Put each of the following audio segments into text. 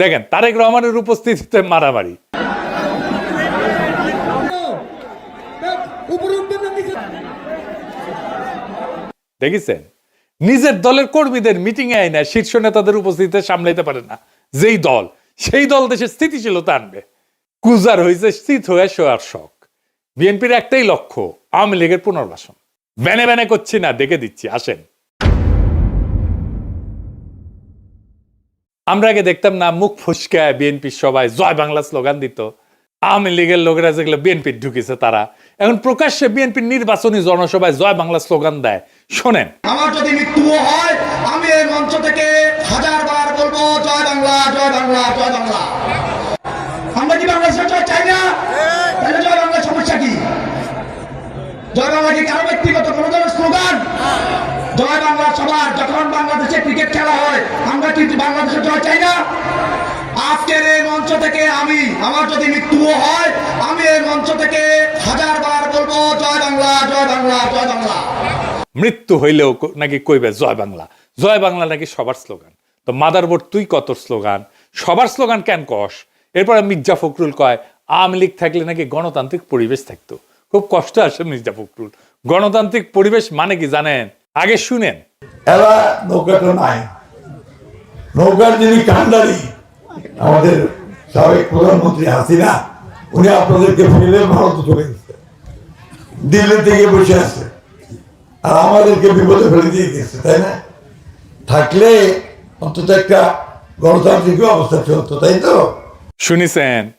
দেখেন, তারেক রহমানের উপস্থিতিতে মারামারি। দেখেছেন? নিজের দলের কর্মীদের মিটিং এ না শীর্ষ নেতাদের উপস্থিতিতে সামলাইতে পারে না। যেই দল, সেই দল দেশের স্থিতিশীলতা আনবে। কুজার হয়েছে স্থিত হয়ে শোয়ার শখ। বিএনপির একটাই লক্ষ্য, আওয়ামী লীগের পুনর্বাসন। ব্যানে ব্যানে করছি না, দেখে দিচ্ছি, আসেন। আমরা আগে দেখতাম না, মুখ ফুসকায় বিএনপির সবাই জয় বাংলা স্লোগান দিত। আওয়ামী লীগের লোকেরা যেগুলো বিএনপির ঢুকেছে তারা। এখন প্রকাশ্যে বিএনপির নির্বাচনী জনসভায় জয় বাংলা স্লোগান দেয়। শোনেন। আমার যদি মৃত্যু হয়, আমি এই মঞ্চ থেকে হাজার বার বলব, জয় বাংলা জয় বাংলা জয় বাংলা আমরা কি বাংলাদেশের জয় চাই না তাহলে জয় বাংলার সমস্যা কি জয় বাংলা কি কারও ব্যক্তিগত কোনো ধরনের স্লোগান জয় বাংলা সবার যখন বাংলাদেশে ক্রিকেট খেলা হয়, আমরা কি বাংলাদেশের জয় চাই না। আজকের এই মঞ্চ থেকে আমি, আমার যদি মৃত্যুও হয়, আমি এই মঞ্চ থেকে হাজার বার বলব, জয় বাংলা জয় বাংলা জয় বাংলা। মৃত্যু হইলেও নাকি কইবে জয় বাংলা? জয় বাংলা নাকি সবার স্লোগান? তো মাদারবোর্ড, তুই কত স্লোগান? সবার স্লোগান কেন কস? এরপরে মির্জা ফখরুল কয়, আওয়ামী লীগ থাকলে নাকি গণতান্ত্রিক পরিবেশ থাকতো। খুব কষ্ট আসে মির্জা ফখরুল। গণতান্ত্রিক পরিবেশ মানে কি জানেন? আগে শুনেন। এরা নৌকাটা নাই। নৌকার যিনি কান্ডারি আমাদের সাবেক প্রধানমন্ত্রী হাসিনা উনি আপনাদেরকে ফেলে ভারত চলে গেছে। দিল্লি থেকে বসে আছে। আর আমাদেরকে বিপদে ফেলে দিয়ে গেছে তাই না? থাকলে অন্তত একটা গণতান্ত্রিক অবস্থা চলতো তাই তো? শুনিছেন?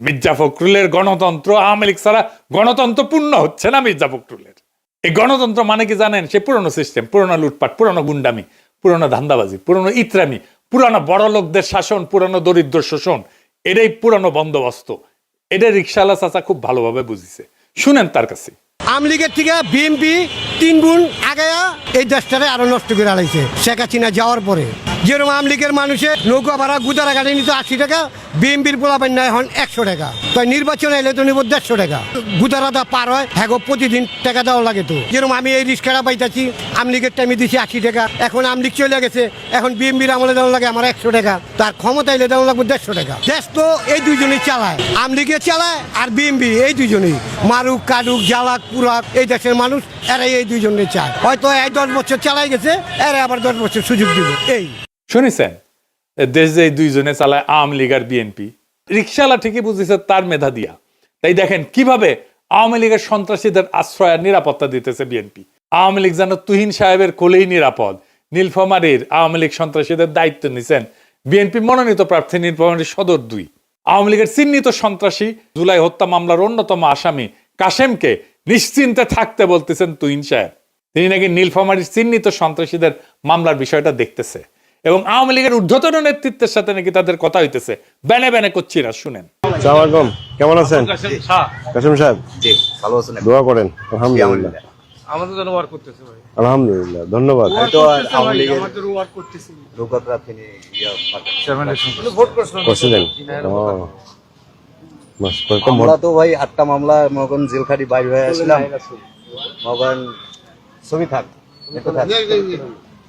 মির্জা ফখরুলের গণতন্ত্র আওয়ামী লীগ ছাড়া গণতন্ত্র পূর্ণ হচ্ছে না মির্জা ফখরুলের। এই গণতন্ত্র মানে কি জানেন? সে পুরনো সিস্টেম পুরনো লুটপাট, পুরনো গুন্ডামি, পুরনো ধান্দাবাজি, পুরনো ইত্রামি, পুরনো বড় লোকদের শাসন, পুরনো দরিদ্র শোষণ, এটাই পুরনো বন্দোবস্ত। এটা রিক্সাওয়ালা চাচা খুব ভালোভাবে বুঝিছে। শুনেন তার কাছে। আমলিগের থেকে বিএমপি তিন গুণ আগায়া এই দেশটারে আরও নষ্ট করে আলাইছে, শেখ হাসিনা যাওয়ার পরে। যেরকম আমলিগের মানুষের নৌকা ভাড়া গুদারা গাড়ি নিত আশি টাকা বিএমপির পোলাপান নেয় এখন একশো টাকা। তাই নির্বাচন এলে তো নিব দেড়শো টাকা। গুদারাটা পার হয় হ্যাঁ প্রতিদিন টাকা দেওয়া লাগে তো। যেরকম আমি এই রিক্সাটা পাইতাছি আমলিগের টাইমে দিছি আশি টাকা, এখন আমলিগ চলে গেছে, এখন বিএমপির আমলে দেওয়া লাগে আমার একশো টাকা, তার ক্ষমতা এলে দেওয়া লাগবে দেড়শো টাকা। দেশ তো এই দুইজনই চালায় আমলিগে চালায় আর বিএমপি এই দুইজনই। মারুক কাটুক জ্বালাক পুরাক, এই দেশের মানুষ, এরাই এই দুজনে চায়। হয়তো এই দশ বছর চালাই গেছে এরা আবার দশ বছর সুযোগ দিব। এই। শুনেছেন? দেশ যে দুইজনে চালায় আওয়ামী লীগ আর বিএনপি রিক্সাওয়ালা ঠিকই বুঝেছে তার মেধা দিয়া। তাই দেখেন, কীভাবে আওয়ামী লীগের সন্ত্রাসীদের আশ্রয় আর নিরাপত্তা দিতেছে বিএনপি আওয়ামী লীগ যেন তুহিন সাহেবের কোলেই নিরাপদ। নীলফামারীর আওয়ামী লীগ সন্ত্রাসীদের দায়িত্ব নিছেন। বিএনপি মনোনীত প্রার্থী নীলফামারীর সদর দুই। আওয়ামী লীগের চিহ্নিত সন্ত্রাসী জুলাই হত্যা মামলার অন্যতম আসামি কাশেমকে নিশ্চিন্তে থাকতে বলতেছেন তুহিন সাহেব। তিনি নাকি নীলফামারীর চিহ্নিত সন্ত্রাসীদের মামলার বিষয়টা দেখতেছে। এবং আওয়ামী লীগের ঊর্ধ্বতন নেতৃত্বের সাথে নাকি তাদের কথা হইতেছে। ব্যানে ব্যানে করছি না শুনেন। সালাম আলাইকুম। কেমন আছেন? কাসিম সাহেব জি ভালো আছেন দোয়া করেন। আলহামদুলিল্লাহ। আমাদের জন্য ওয়ার করতেছে ভাই। আলহামদুলিল্লাহ ধন্যবাদ। তো আওয়ামী লীগের আমাদের ওয়ার করতেছি। তিনি ইয়া ভোট করছিলেন? আমরা তো ভাই আটটা মামলা মগন জেলখাটি বাইর হয়ে আসলাম মগন ছবি থাক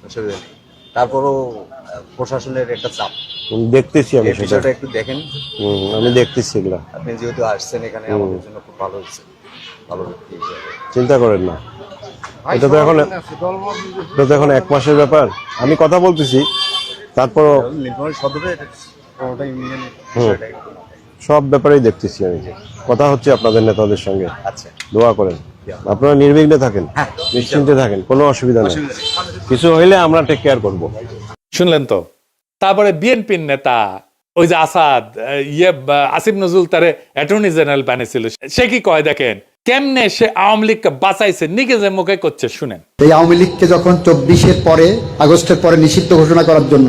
অসুবিধা নেই। তারপরও প্রশাসনের একটা চাপ। দেখতেছি আমি সেটা। বিষয়টা একটু দেখেন। আমি দেখতেছি এগুলা। আপনি যেহেতু আসছেন এখানে আমাদের জন্য খুব ভালো হচ্ছে ভালো চিন্তা করেন না। এটা তো এখন এটা তো এখন এক মাসের ব্যাপার। আমি কথা বলতেছি একটু সব ব্যাপারেই দেখতেছি আমি। কথা হচ্ছে আপনাদের নেতাদের সঙ্গে। আচ্ছা। দোয়া করেন। আপনারা নির্বিঘ্নে থাকেন হ্যাঁ, নিশ্চিন্তে থাকেন কোনো অসুবিধা নেই। কিছু হইলে আমরা টেক কেয়ার করব। শুনলেন তো? তারপরে বিএনপির নেতা ওই যে আসাদ ইয়ে আসিফ নজরুল তারে অ্যাটর্নি জেনারেল বানিয়েছিল। সে কি কয় দেখেন? কেমনে সে আওয়ামী লীগকে বাঁচাইছে নিজে মুখে করছে শুনেন। এই আওয়ামী লীগকে যখন চব্বিশের পরে আগস্টের পরে নিষিদ্ধ ঘোষণা করার জন্য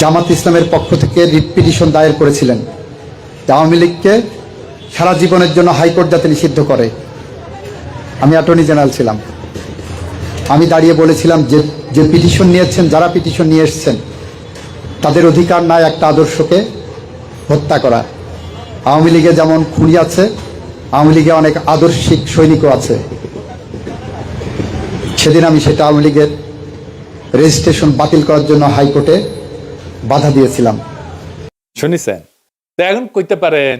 জামাত ইসলামের পক্ষ থেকে রিট পিটিশন দায়ের করেছিলেন আওয়ামী লীগকে সারা জীবনের জন্য হাইকোর্ট যাতে নিষিদ্ধ করে। আমি অ্যাটর্নি জেনারেল ছিলাম। আমি দাঁড়িয়ে বলেছিলাম যে যে পিটিশন নিয়েছেন, যারা পিটিশন নিয়ে এসছেন, তাদের অধিকার নাই একটা আদর্শকে হত্যা করা। আওয়ামী লীগে যেমন খুনি আছে, আওয়ামী লীগে অনেক আদর্শিক সৈনিকও আছে। সেদিন আমি সেটা আওয়ামী লীগের রেজিস্ট্রেশন বাতিল করার জন্য হাইকোর্টে বাধা দিয়েছিলাম। শুনিছেন? তো এখন কইতে পারেন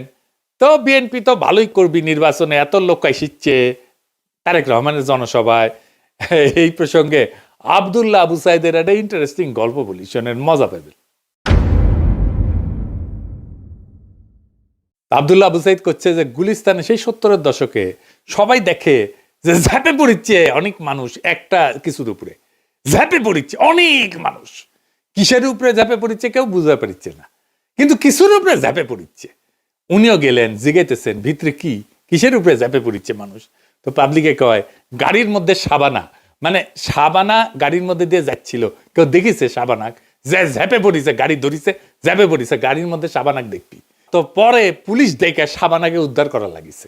তো বিএনপি তো ভালোই করবি নির্বাচনে, এত লোক আসিচ্ছে তারেক রহমানের জনসভায়, এই প্রসঙ্গে আবদুল্লাহ আবু সাইদের একটা ইন্টারেস্টিং গল্প বলি, শোনেন, মজা পাবেন। আবদুল্লাহ আবু সাইদ করছে যে গুলিস্তানে সেই সত্তরের দশকে সবাই দেখে যে ঝাঁপে পড়িচ্ছে অনেক মানুষ একটা কিছুর উপরে। ঝাঁপে পড়িচ্ছে অনেক মানুষ। কিসের উপরে ঝাঁপে পড়িচ্ছে কেউ বুঝতে পারছে না। কিন্তু কিছুর উপরে ঝাঁপে পড়িচ্ছে উনিও গেলেন, জিগাইতেছেন, ভিতরে কি? কিসের উপরে ঝাঁপে পড়িচ্ছে মানুষ? তো পাবলিকে কয়, গাড়ির মধ্যে সাবানা। মানে সাবানা গাড়ির মধ্যে দিয়ে যাচ্ছিল। কেউ দেখিছে সাবানাক? যে ঝাঁপে পড়িছে, গাড়ি ধরিছে, ঝাঁপে পড়িছে, গাড়ির মধ্যে সাবানাক দেখবি। তো পরে পুলিশ দেখে সাবানাকে উদ্ধার করা লাগিছে।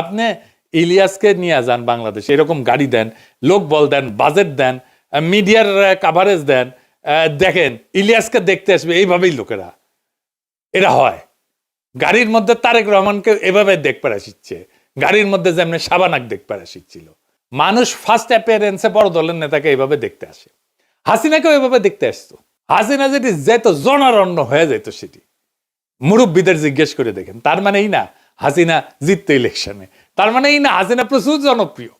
আপনি ইলিয়াসকে নিয়ে যান বাংলাদেশ, এরকম গাড়ি দেন, লোক বল দেন বাজেট দেন, মিডিয়ার কাভারেজ দেন দেখেন, ইলিয়াসকে দেখতে আসবে, এইভাবেই লোকেরা। এটা হয়। গাড়ির মধ্যে তারেক রহমানকে এভাবে দেখতে আসিচ্ছে গাড়ির মধ্যে যেমনি সাবানাক দেখতে আসিচ্ছিল মানুষ ফার্স্ট অ্যাপিয়ারেন্সে বড় দলের নেতাকে এইভাবে দেখতে আসে। হাসিনাকেও এভাবে দেখতে আসতো। হাসিনা যেটি যেত, জনারণ্য হয়ে যেত সেটি। মুরব্বীদের জিজ্ঞেস করে দেখেন, তার মানে এই না হাসিনা জিততো ইলেকশনে তার মানে এই না হাসিনা প্রচুর জনপ্রিয়।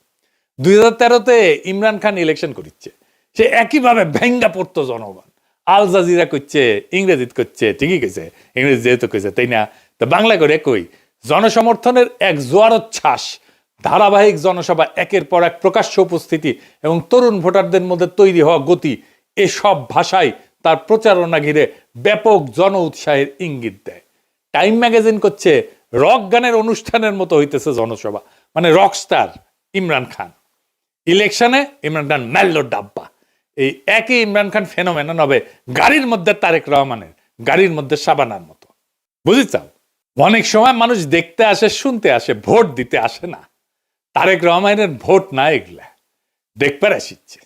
দুই হাজার তেরোতে ইমরান খান ইলেকশন করিচ্ছে। সে একইভাবে ভেঙ্গা পড়তো জনগণ। আল জাজিরা করছে, ইংরেজিত করছে, ঠিকই কইছে। ইংরেজি যেহেতু কইছে, তাই না? তো বাংলা করে কই? জনসমর্থনের এক জোয়ারোচ্ছ্বাস ধারাবাহিক জনসভা একের পর এক প্রকাশ্য উপস্থিতি এবং তরুণ ভোটারদের মধ্যে তৈরি হওয়া গতি, এসব ভাষায় তার প্রচারণা ঘিরে ব্যাপক জন উৎসাহের ইঙ্গিত দেয়। টাইম ম্যাগাজিন করছে, রক গানের অনুষ্ঠানের মতো হইতেছে জনসভা মানে রক স্টার ইমরান খান। ইলেকশনে ইমরান খান ম্যাল্লো ডাব্বা। এই একই ইমরান খান ফেনোমেনন হবে গাড়ির মধ্যে তারেক রহমানের, গাড়ির মধ্যে সাবানার মতো। বুঝেছাও অনেক সময় মানুষ দেখতে আসে, শুনতে আসে, ভোট দিতে আসে না। তারেক রহমানের ভোট না এগুলা দেখবার আসিচ্ছে।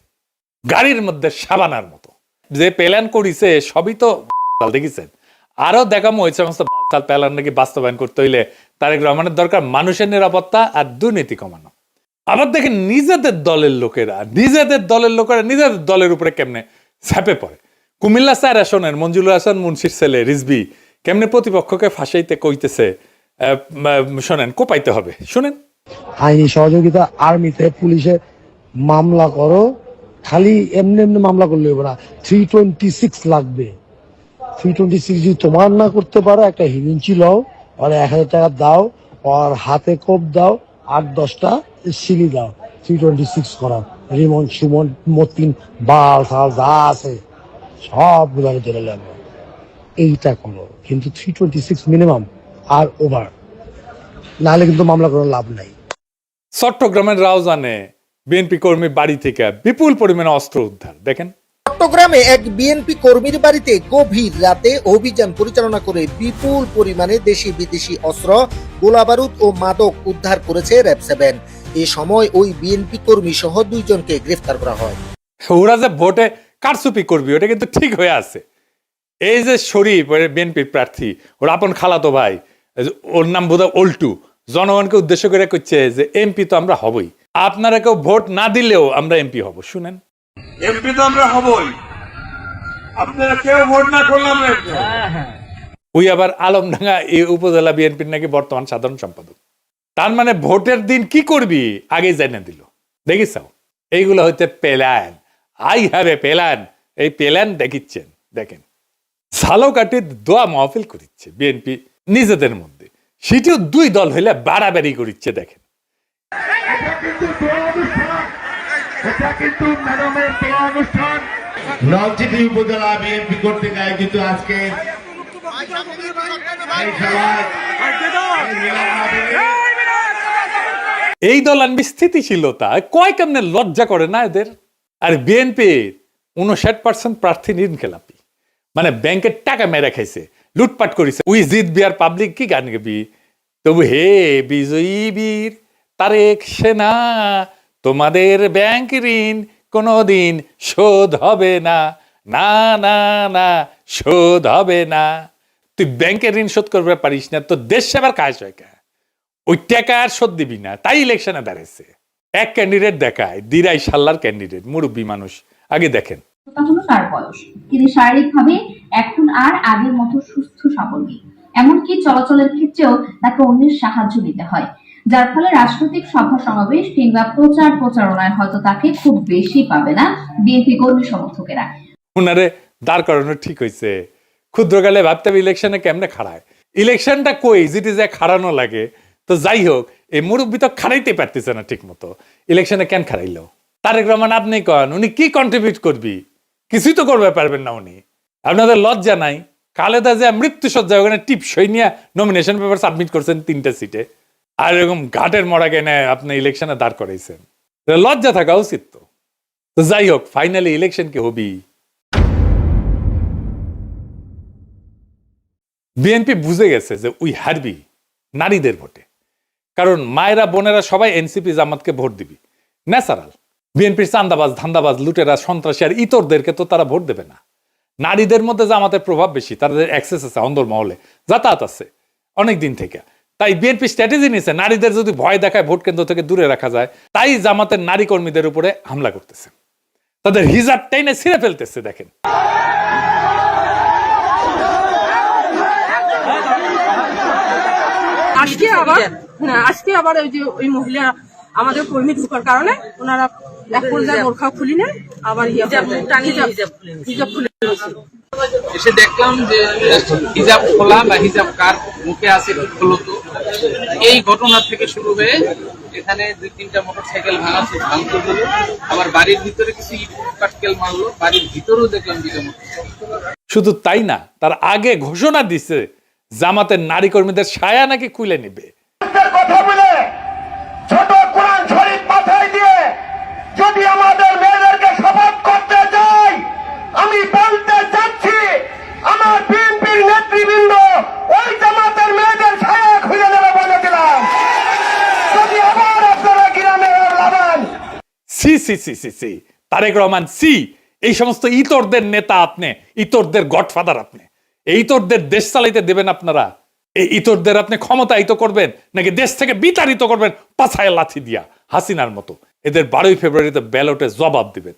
গাড়ির মধ্যে সাবানার মতো। যে প্ল্যান করিছে, সবই তো দেখেছেন। আরও দেখামো, ওই সমস্ত প্ল্যান নাকি বাস্তবায়ন করতে হইলে তারেক রহমানের দরকার মানুষের নিরাপত্তা আর দুর্নীতি কমানো। আবার দেখেন, নিজেদের দলের লোকেরা, নিজেদের দলের লোকেরা নিজেদের দলের উপরে কেমনে ঝাঁপে পড়ে। কুমিল্লা স্যার আসনের মঞ্জুরুল হাসান, মুন্সির ছেলে রিজবি কেমনে প্রতিপক্ষকে ফাঁসাইতে কইতেছে? শোনেন, কোপাইতে হবে। শুনেন। আইনি সহযোগিতা আর্মিতে পুলিশে মামলা করো, খালি এমনি এমনি মামলা করলে হবে না। থ্রি টোয়েন্টি সিক্স লাগবে। থ্রি টোয়েন্টি সিক্স যদি তোমার না করতে পারো, একটা হিরিঞ্চি লও আর এক হাজার টাকা দাও আর হাতে কোপ দাও, আট দশটা সিলি দাও। থ্রি টোয়েন্টি সিক্স করাও। রিমন, সুমন, মতিন, বাল, সাল, যা আছে সব গুলাকে ধরে লাগবে এইটা করো। কিন্তু থ্রি টোয়েন্টি সিক্স মিনিমাম আর ওভার নাহলে কিন্তু মামলা করার লাভ নাই। চট্টগ্রামের রাউজানে বিএনপি কর্মী বাড়ি থেকে বিপুল পরিমাণে অস্ত্র উদ্ধার। দেখেন। চট্টগ্রামে এক বিএনপি কর্মীর বাড়িতে গভীর রাতে অভিযান পরিচালনা করে বিপুল পরিমাণে দেশি বিদেশি অস্ত্র গোলাবারুদ ও মাদক উদ্ধার করেছে র্যাব সেভেন। এ সময় ওই বিএনপি কর্মী সহ দুইজনকে গ্রেফতার করা হয়। ওরা যে ভোটে কারচুপি করবি ওটা কিন্তু ঠিক হয়ে আছে। এই যে শরীফ বিএনপির প্রার্থী ওর আপন খালাতো ভাই ওর নাম বোধ অল্টু জনগণকে উদ্দেশ্য করে করছে যে এমপি তো আমরা হবই। আপনারা কেউ ভোট না দিলেও আমরা এমপি হব শুনেন। এমপি তো আমরা হবই। আপনারা কেউ ভোট না করলাম ওই আবার আলমডাঙ্গা এই উপজেলা বিএনপির নাকি বর্তমান সাধারণ সম্পাদক। তার মানে ভোটের দিন কি করবি? আগে জেনে দিল। দেখিস এইগুলো হচ্ছে plan. I have a plan এই পেলান দেখিচ্ছেন দেখেন। ঝালকাঠি দোয়া মাহফিল করিচ্ছে বিএনপি নিজেদের মধ্যে। সেটিও দুই দল হইলে বাড়াবাড়ি করিচ্ছে দেখেন। উপজেলা বিএনপি কর্তৃক আয়োজিত আজকে এই দল আনবি স্থিতিশীলতা কয় কেমনে লজ্জা করে না এদের? আর বিএনপি উনষাট পার্সেন্ট প্রার্থী ঋণ খেলাপি মানে ব্যাংকের টাকা মেরে খাইছে, লুটপাট করেছে। উই জিত বিয়ার পাবলিক কি গান গাবি? তবু হে বিজয়ী বীর তারেক সেনা, তোমাদের ব্যাংক ঋণ কোনোদিন শোধ হবে না না না না, শোধ হবে না। তুই ব্যাংকের ঋণ শোধ করবে পারিস না তো দেশ সেবার কাজ হয় কা? ওই টাকা আর শোধ দিবি না, তাই ইলেকশনে দাঁড়াইছে। এক ক্যান্ডিডেট দেখায়, দিরাই সাল্লার ক্যান্ডিডেট মুরব্বী মানুষ। আগে দেখেন। তা হলো তার বয়স। তিনি শারীরিকভাবে এখন আর আগের মতো সুস্থ সবল নেই এমনকি চলাচলের ক্ষেত্রেও তাকে অন্যের সাহায্য নিতে হয়। যার ফলে রাজনৈতিক সভা সমাবেশ কিংবা প্রচার প্রচারণায় হয়তো তাকে খুব বেশি পাবে না বিএনপি কর্মী সমর্থকেরা। উনারে দাঁড় করানো ঠিক হয়েছে ক্ষুদ্রকালে ভাবতে হবে, ইলেকশনে কেমনে খাড়ায়? ইলেকশনটা কই? যেটি যে খাড়ানো লাগে। তো যাই হোক, এই মুরব্বী তো খাড়াইতে পারতেছে না ঠিক মতো ইলেকশনে কেন খাড়াইলো? তারেক রহমান আপনি কন? উনি কি কন্ট্রিবিউট করবি? কিছুই তো করবে পারবেন না উনি। আপনাদের লজ্জা নাই। খালেদা যে মৃত্যু সজ্জা ওখানে টিপসই নিয়ে নমিনেশন পেপার সাবমিট করছেন তিনটা সিটে আর এরকম ঘাটের মরা কেনে আপনি ইলেকশনে দাঁড় করাইছেন। লজ্জা থাকা উচিত তো। তো যাই হোক ফাইনালি ইলেকশন কি হবি। বিএনপি বুঝে গেছে যে উই হারবি নারীদের ভোটে। কারণ মায়েরা, বোনেরা সবাই এনসিপি জামাতকে ভোট দিবি। ন্যাচারাল। বিএনপির চান্দাবাজ ধান্দাবাজ লুটেরা সন্ত্রাসী আর ইতরদেরকে তো তারা ভোট দেবে না। নারীদের মধ্যে জামাতের প্রভাব বেশি তাদের অ্যাক্সেস আছে অন্দর মহলে। যাতায়াত আছে অনেক দিন থেকে। তাই বিএনপি স্ট্র্যাটেজি নিয়েছে নারীদের যদি ভয় দেখায় ভোট কেন্দ্র থেকে দূরে রাখা যায় তাই জামাতের নারী কর্মীদের উপরে হামলা করতেছে। তাদের হিজাব টাইনে ছিঁড়ে ফেলতেছে দেখেন। আজকে আবার হ্যাঁ, আজকে আবার ওই যে ওই মহিলা আমাদের কর্মী ঢোকার কারণে ওনারা এক পর্যায়ে বোরখা খুলি নেন আবার হিজাব খুলে এসে দেখলাম যে হিজাব খোলা বা হিজাব কার মুখে আছে খোলো এই ঘটনা থেকে শুরু হয়ে এখানে দুই তিনটা মোটর সাইকেল ভাঙাচ্ছে ভাঙতে হলো আবার বাড়ির ভিতরে কিছু ইট মারলো বাড়ির ভিতরেও দেখলাম দুইটা মোটর শুধু তাই না তার আগে ঘোষণা দিছে জামাতের নারী কর্মীদের সায়া নাকি খুলে নেবে কথা বলে ছোট কোরআন শরীফ মাথায় দিয়ে যদি আমাদের মেয়েদেরকে শপথ করতে যাই আমি বলতে চাচ্ছি আমার বিএনপির নেতৃবৃন্দ ওই জামাতের মেয়েদের ছায়া খুঁজে নেবে বলে দিলাম যদি আবার আপনারা গ্রামে লাগান সি C C C Tarique Rahman, C. এই সমস্ত ইতরদের নেতা আপনি, ইতরদের গডফাদার আপনি। এই ইতরদের দেশ চালাইতে দেবেন আপনারা। এই ইতরদের আপনি ক্ষমতায়িত করবেন, নাকি দেশ থেকে বিতাড়িত করবেন, পাছায় লাথি দিয়া, হাসিনার মতো। এদের বারোই ফেব্রুয়ারিতে ব্যালটে জবাব দিবেন।